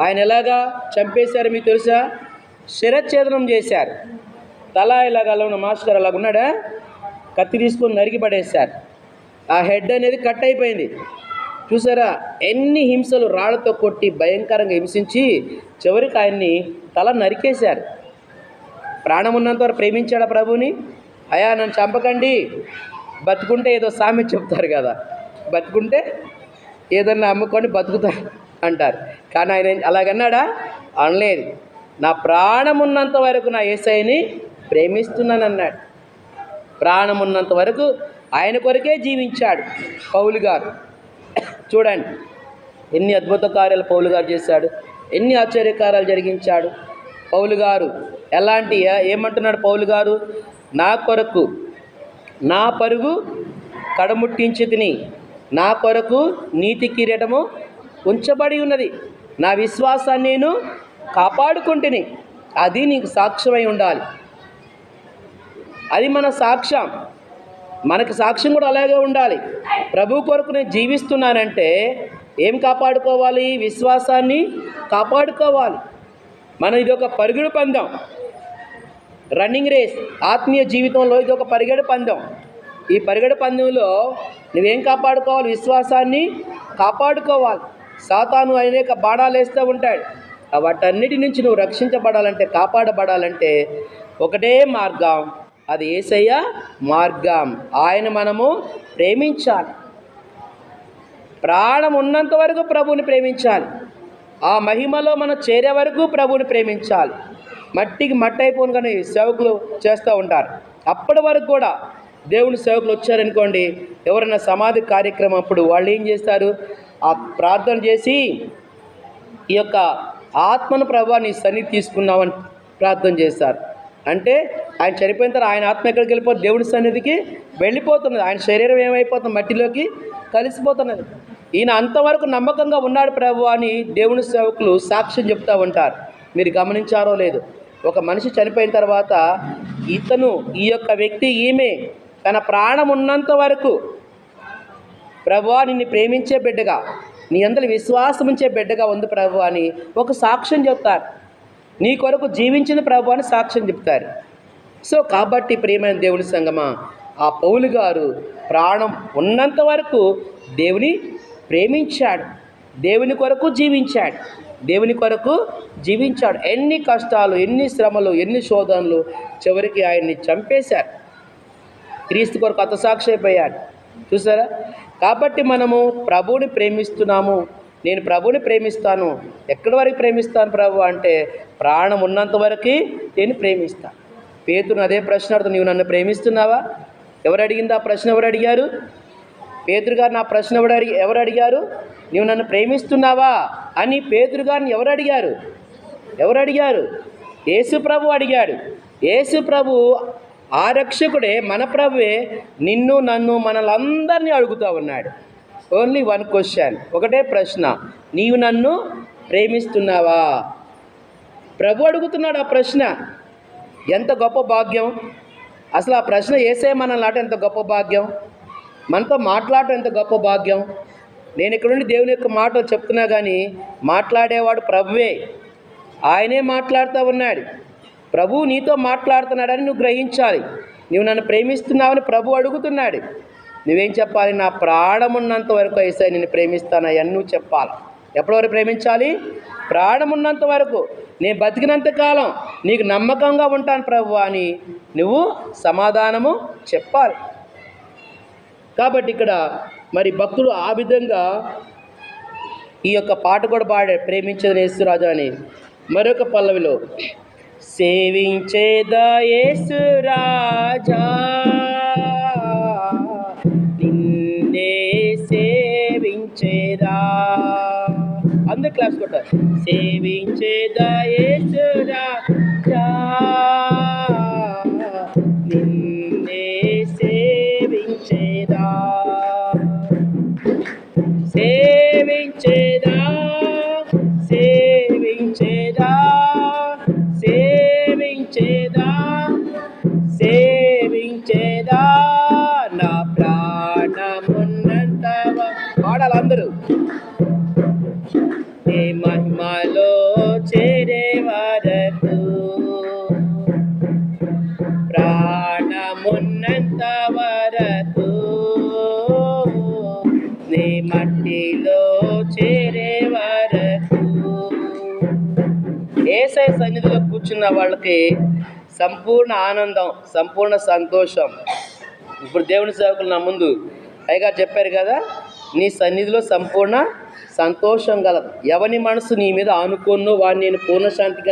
ఆయన ఎలాగా చంపేశారు మీకు తెలుసా? శిరఛేదనం చేశారు. తల ఇలాగ అలా ఉన్న మాస్టర్ అలాగ ఉన్నాడా? కత్తి తీసుకొని నరికి పడేశారు. ఆ హెడ్ అనేది కట్ అయిపోయింది. చూసారా? ఎన్ని హింసలు రాళ్ళతో కొట్టి భయంకరంగా హింసించి చివరికి ఆయన్ని తల నరికేశారు. ప్రాణం ఉన్నంత వరకు ప్రేమించాడా ప్రభుని అయా నన్ను చంపకండి. బతుకుంటే ఏదో సామె చెప్తారు కదా. బతుకుంటే ఏదన్నా అమ్ముకొని బతుకుతారు. అంటారు. కానీ ఆయన అలాగన్నాడా? అనలేదు. నా ప్రాణం ఉన్నంత వరకు నా ఏసైని ప్రేమిస్తున్నాను అన్నాడు ప్రాణం ఉన్నంత వరకు ఆయన కొరకే జీవించాడు పౌలు గారు. చూడండి ఎన్ని అద్భుత కార్యాలు పౌలు గారు చేశాడు. ఎన్ని ఆశ్చర్యకార్యాలు జరిగించాడు. పౌలు గారు ఎలాంటి ఏమంటున్నాడు పౌలు గారు? నా కొరకు నా పరుగు కడముట్టించి తిని నా కొరకు నీతి కిరీటము ఉంచబడి ఉన్నది. నా విశ్వాసాన్ని నేను కాపాడుకుంటుని అది నీకు సాక్ష్యమై ఉండాలి. అది మన సాక్ష్యం. మనకు సాక్ష్యం కూడా అలాగే ఉండాలి. ప్రభు కొరకు నేను జీవిస్తున్నానంటే ఏం కాపాడుకోవాలి? విశ్వాసాన్ని కాపాడుకోవాలి. మనం ఇది ఒక పరుగుడు పందెం. రన్నింగ్ రేస్ ఆత్మీయ జీవితంలో ఇది ఒక పరిగెడు పందెం. ఈ పరిగెడు పందెంలో నువ్వేం కాపాడుకోవాలి? విశ్వాసాన్ని కాపాడుకోవాలి. సాతాను అనేక బాణాలు వేస్తూ ఉంటాడు. వాటన్నిటి నుంచి నువ్వు రక్షించబడాలంటే కాపాడబడాలంటే ఒకటే మార్గం. అది ఏసయ్య మార్గం. ఆయన మనము ప్రేమించాలి. ప్రాణం ఉన్నంత వరకు ప్రభువుని ప్రేమించాలి. ఆ మహిమలో మనం చేరే వరకు ప్రభువుని ప్రేమించాలి. మట్టికి మట్టి అయిపోను కానీ సేవకులు చేస్తూ ఉంటారు. అప్పటి వరకు కూడా దేవుని సేవకులు వచ్చారనుకోండి ఎవరైనా సమాధి కార్యక్రమం అప్పుడు వాళ్ళు ఏం చేస్తారు? ఆ ప్రార్థన చేసి ఈ యొక్క ఆత్మను ప్రభా నీ సన్నిధి తీసుకున్నామని ప్రార్థన చేస్తారు అంటే ఆయన చనిపోయిన తర్వాత ఆయన ఆత్మ ఎక్కడికి వెళ్ళిపోతుంది దేవుడి సన్నిధికి వెళ్ళిపోతున్నది. ఆయన శరీరం ఏమైపోతుంది? మట్టిలోకి కలిసిపోతున్నది. ఈయన అంతవరకు నమ్మకంగా ఉన్నాడు ప్రభు అని దేవుని సేవకులు సాక్ష్యం చెప్తూ ఉంటారు. మీరు గమనించారో లేదు. ఒక మనిషి చనిపోయిన తర్వాత ఇతను ఈ యొక్క వ్యక్తి ఈమె తన ప్రాణం ఉన్నంత వరకు ప్రభువా నిన్ను ప్రేమించే బిడ్డగా నీ అందరి విశ్వాసం ఉంచే బిడ్డగా ఉంది ప్రభు అని ఒక సాక్ష్యం చెప్తారు. నీ కొరకు జీవించిన ప్రభు అని సాక్ష్యం చెప్తారు. సో కాబట్టి ప్రియమైన దేవుని సంగమా ఆ పౌలు గారు ప్రాణం ఉన్నంత వరకు దేవుని ప్రేమించాడు. దేవుని కొరకు జీవించాడు. దేవుని కొరకు జీవించాడు. ఎన్ని కష్టాలు ఎన్ని శ్రమలు ఎన్ని శోధనలు చివరికి ఆయన్ని చంపేశారు. క్రీస్తు కొరకు హతసాక్షి అయిపోయాడు. చూసారా? కాబట్టి మనము ప్రభువుని ప్రేమిస్తున్నాము. నేను ప్రభువుని ప్రేమిస్తాను. ఎక్కడి వరకు ప్రేమిస్తాను ప్రభు అంటే ప్రాణం ఉన్నంత వరకు నేను ప్రేమిస్తాను పేతును అదే ప్రశ్న అడుగుతా నీవు నన్ను ప్రేమిస్తున్నావా? ఎవరు అడిగింది ఆ ప్రశ్న? ఎవరు అడిగారు? పేతురు గారు నా ప్రశ్న ఎవరు అడిగి ఎవరు అడిగారు? నీవు నన్ను ప్రేమిస్తున్నావా? అని పేతురు గారిని ఎవరు అడిగారు? ఎవరు అడిగారు? యేసు ప్రభు అడిగాడు. యేసు ప్రభు ఆ రక్షకుడే మన ప్రభువే నిన్ను నన్ను మనలందరినీ అడుగుతూ ఉన్నాడు. ఓన్లీ వన్ క్వశ్చన్ ఒకటే ప్రశ్న. నీవు నన్ను ప్రేమిస్తున్నావా? ప్రభు అడుగుతున్నాడు ఆ ప్రశ్న. ఎంత గొప్ప భాగ్యం. అసలు ఆ ప్రశ్న వేసే మనల్ని ఆట ఎంత గొప్ప భాగ్యం. మనతో మాట్లాడటం ఎంత గొప్ప భాగ్యం. నేను ఇక్కడ నుండి దేవుని యొక్క మాటలు చెప్తున్నా కానీ మాట్లాడేవాడు ప్రభువే. ఆయనే మాట్లాడుతూ ఉన్నాడు. ప్రభు నీతో మాట్లాడుతున్నాడని నువ్వు గ్రహించాలి. నువ్వు నన్ను ప్రేమిస్తున్నావని ప్రభు అడుగుతున్నాడు. నువ్వేం చెప్పాలి? నా ప్రాణమున్నంత వరకు అయితే నేను ప్రేమిస్తానని నువ్వు చెప్పాలి. ఎప్పటివరకు ప్రేమించాలి? ప్రాణమున్నంత వరకు. నేను బతికినంత కాలం నీకు నమ్మకంగా ఉంటాను ప్రభు అని నువ్వు సమాధానము చెప్పాలి. కాబట్టి ఇక్కడ మరి భక్తులు ఆ విధంగా ఈ యొక్క పాట కూడా పాడే ప్రేమించదని యేసురాజు అని మరొక పల్లవిలో సేవించేదా యేసురాజా నిన్నే సేవించేదా. అందరు క్లాస్ కొట్టారు సేవించేదా యేసురాజా సేవించేదా నా ప్రాణమున్నంత పాడాలి అందరూ నీ మహిమలో చేరే వరకు ప్రాణమున్నంత వరకు నీ మట్టిలో చేరే వరకు ఏసై సన్నిధిలో కూర్చున్న వాళ్ళకి సంపూర్ణ ఆనందం సంపూర్ణ సంతోషం. ఇప్పుడు దేవుని సేవకులు నా ముందు. పైగా చెప్పారు కదా నీ సన్నిధిలో సంపూర్ణ సంతోషం గలదు. ఎవని మనసు నీ మీద ఆనుకోనో వాడిని నేను పూర్ణశాంతి